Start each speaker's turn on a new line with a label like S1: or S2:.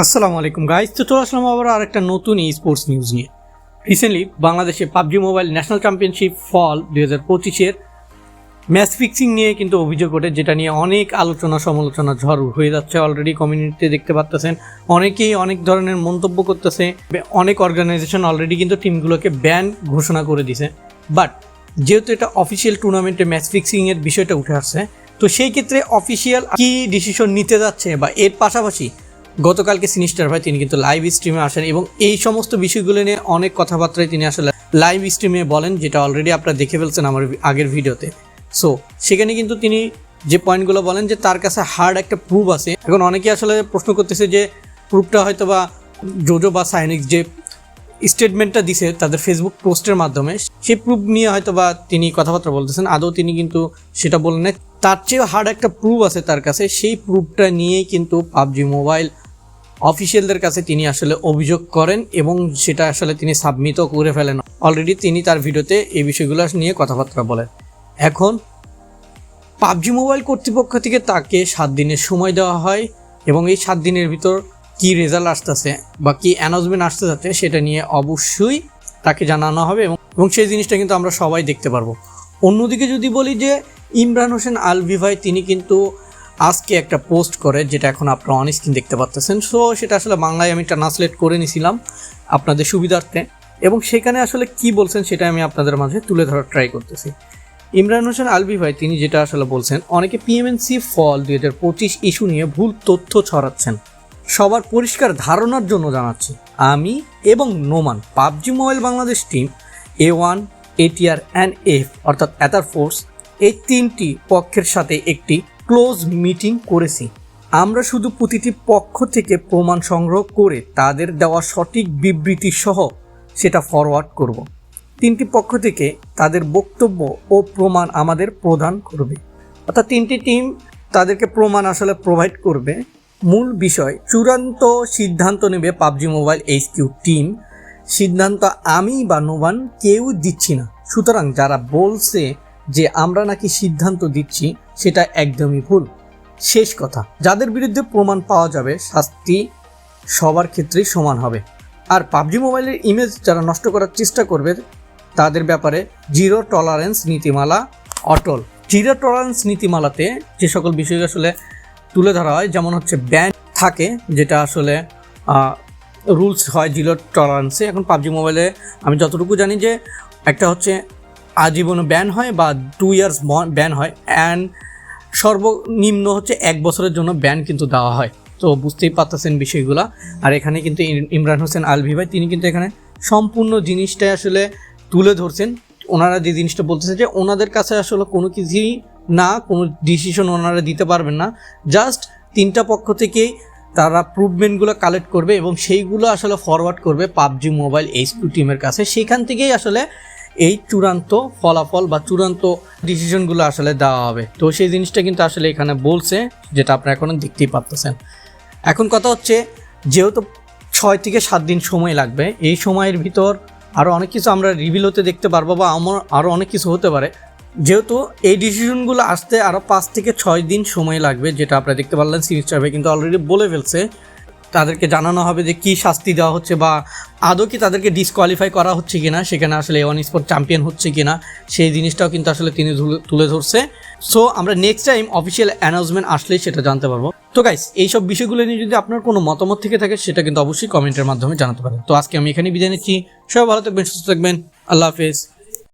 S1: আসসালামু আলাইকুম গাইজ তো চলে আসলাম আবার আর একটা নতুন ই স্পোর্টস নিউজ নিয়ে। রিসেন্টলি বাংলাদেশে PUBG mobile national championship fall দুই হাজার পঁচিশের ম্যাচ ফিক্সিং নিয়ে কিন্তু অভিযোগ ওঠে, যেটা নিয়ে অনেক আলোচনা সমালোচনা ঝড় হয়ে যাচ্ছে অলরেডি কমিউনিটিতে দেখতে পাচ্তেছেন অনেকেই অনেক ধরনের মন্তব্য করতেছে, অনেক অর্গানাইজেশন অলরেডি কিন্তু টিমগুলোকে ব্যান ঘোষণা করে দিছে। বাট যেহেতু এটা অফিসিয়াল টুর্নামেন্টে ম্যাচ ফিক্সিংয়ের বিষয়টা উঠে আসছে, তো সেই ক্ষেত্রে অফিসিয়াল কি ডিসিশন নিতে যাচ্ছে বা এর পাশাপাশি গতকালকে সিনিস্টার ভাই, তিনি কিন্তু লাইভ স্ট্রিমে আসেন এবং এই সমস্ত বিষয়গুলো নিয়ে অনেক কথাবার্তায় তিনি আসলে লাইভ স্ট্রিমে বলেন, যেটা অলরেডি আপনারা দেখে ফেলছেন আমার আগের ভিডিওতে। সো সেখানে কিন্তু তিনি যে পয়েন্টগুলো বলেন যে তার কাছে হার্ড একটা প্রুফ আছে। এখন অনেকে আসলে প্রশ্ন করতেছে যে প্রুফটা হয়তো বা জোজো বা সাইনিক্স যে স্টেটমেন্টটা দিছে তাদের ফেসবুক পোস্টের মাধ্যমে, সেই প্রুফ নিয়ে হয়তো বা তিনি কথাবার্তা বলতেছেন। আদৌ তিনি কিন্তু সেটা বলেন তার চেয়েও হার্ড একটা প্রুফ আছে তার কাছে। সেই প্রুফটা নিয়েই কিন্তু পাবজি মোবাইল অফিসিয়ালদের কাছে তিনি আসলে অভিযোগ করেন এবং সেটা আসলে তিনি সাবমিটও করে ফেলেন। অলরেডি তিনি তার ভিডিওতে এই বিষয়গুলো নিয়ে কথাবার্তা বলেন। এখন পাবজি মোবাইল কর্তৃপক্ষ থেকে তাকে সাত দিনের সময় দেওয়া হয় এবং এই সাত দিনের ভিতর কি রেজাল্ট আসতেছে বা কি অ্যানাউন্সমেন্ট আসতে যাচ্ছে সেটা নিয়ে অবশ্যই তাকে জানানো হবে এবং সেই জিনিসটা কিন্তু আমরা সবাই দেখতে পারব। অন্যদিকে যদি বলি যে ইমরান হোসেন আলভি ভাই তিনি কিন্তু আজকে একটা পোস্ট করে যেটা এখন আপনারা অন স্ক্রিন দেখতে পাচ্ছেন সো সেটা আসলে বাংলায় আমি ট্রান্সলেট করে নিছিলাম আপনাদের সুবিধার্থে। এবং সেখানে আসলে কি বলছেন সেটা আমি আপনাদের মাঝে তুলে ধরার ট্রাই করতেছি। ইমরান হোসেন আলবি ভাই, তিনি যেটা আসলে বলছেন, অনেকে পিএমএনসি ফল দুই হাজার পঁচিশ ইস্যু নিয়ে ভুল তথ্য ছড়াচ্ছেন। সবার পরিষ্কার ধারণার জন্য জানাচ্ছি, আমি এবং Noman, PUBG mobile Bangladesh team A one ATR and F অর্থাৎ অ্যাথার ফোর্স এই তিনটি পক্ষের সাথে একটি ক্লোজ মিটিং করেছি। আমরা শুধু প্রতিটি পক্ষ থেকে প্রমাণ সংগ্রহ করে তাদের দেওয়া সঠিক বিবৃতি সহ সেটা ফরওয়ার্ড করব। তিনটি পক্ষ থেকে তাদের বক্তব্য ও প্রমাণ আমাদের প্রদান করবে। অর্থাৎ তিনটি টিম তাদেরকে প্রমাণ আসলে প্রোভাইড করবে। মূল বিষয়, চূড়ান্ত সিদ্ধান্ত নেবে PUBG mobile H Q team সিদ্ধান্ত আমি বা নোবান কেউ দিচ্ছি না। সুতরাং যারা বলছে যে আমরা নাকি সিদ্ধান্ত দিচ্ছি, সেটা একদমই ভুল। শেষ কথা, যাদের বিরুদ্ধে প্রমাণ পাওয়া যাবে, শাস্তি সবার ক্ষেত্রেই সমান হবে। আর পাবজি মোবাইলের ইমেজ যারা নষ্ট করার চেষ্টা করবে, তাদের ব্যাপারে জিরো টলারেন্স নীতিমালা অটল। জিরো টলারেন্স নীতিমালাতে যে সকল বিষয় আসলে তুলে ধরা হয়, যেমন হচ্ছে ব্যান থাকে, যেটা আসলে রুলস হয় জিরো টলারেন্সে এখন পাবজি মোবাইলে আমি যতটুকু জানি যে, একটা হচ্ছে আজীবন ব্যান হয় বা টু ইয়ার্স ব্যান হয় অ্যান্ড সর্বনিম্ন হচ্ছে এক বছরের জন্য ব্যান কিন্তু দেওয়া হয়। তো বুঝতেই পারতেছেন বিষয়গুলো। আর এখানে কিন্তু ইমরান হোসেন আলভি ভাই, তিনি কিন্তু এখানে সম্পূর্ণ জিনিসটাই আসলে তুলে ধরছেন। ওনারা যে জিনিসটা বলতেছে যে ওনাদের কাছে আসলে কোনো কিছুই না, কোনো ডিসিশন ওনারা দিতে পারবেন না। জাস্ট তিনটা পক্ষ থেকেই তারা প্রুভমেন্টগুলো কালেক্ট করবে এবং সেইগুলো আসলে ফরওয়ার্ড করবে পাবজি মোবাইল এইচ টু টিমের কাছে। সেখান থেকেই আসলে এই চূড়ান্ত ফলাফল বা চূড়ান্ত ডিসিশনগুলো আসলে দেওয়া হবে। তো সেই জিনিসটা কিন্তু আসলে এখানে বলছে, যেটা আপনারা এখন দেখতেই পারতেছেন। এখন কথা হচ্ছে, যেহেতু ছয় থেকে সাত দিন সময় লাগবে, এই সময়ের ভিতর আরও অনেক কিছু আমরা রিভিল হতে দেখতে পারব বা আমার আরও অনেক কিছু হতে পারে। যেহেতু এই ডিসিশনগুলো আসতে আরও পাঁচ থেকে ছয় দিন সময় লাগবে, যেটা আপনারা দেখতে পারলেন সিরিজটার ভাই কিন্তু অলরেডি বলে ফেলছে তাদেরকে জানানো হবে যে কি শাস্তি দেওয়া হচ্ছে বা আদৌ কি তাদেরকে ডিসকোয়ালিফাই করা হচ্ছে কিনা, সেখানে আসলে ওয়ান স্পোর্ট চ্যাম্পিয়ন হচ্ছে কিনা, সেই জিনিসটাও কিন্তু আসলে তিনি তুলে- ধরছে। সো আমরা নেক্সট টাইম অফিসিয়াল অ্যানাউন্সমেন্ট আসলেই সেটা জানতে পারব। তো গাইস এইসব বিষয়গুলো নিয়ে যদি আপনার কোনো মতামত থেকে থাকে, সেটা কিন্তু অবশ্যই কমেন্টের মাধ্যমে জানাতে পারেন। তো আজকে আমি এখানে বিদায় নিচ্ছি। সবাই ভালো থাকবেন, সুস্থ থাকবেন। আল্লাহ হাফেজ।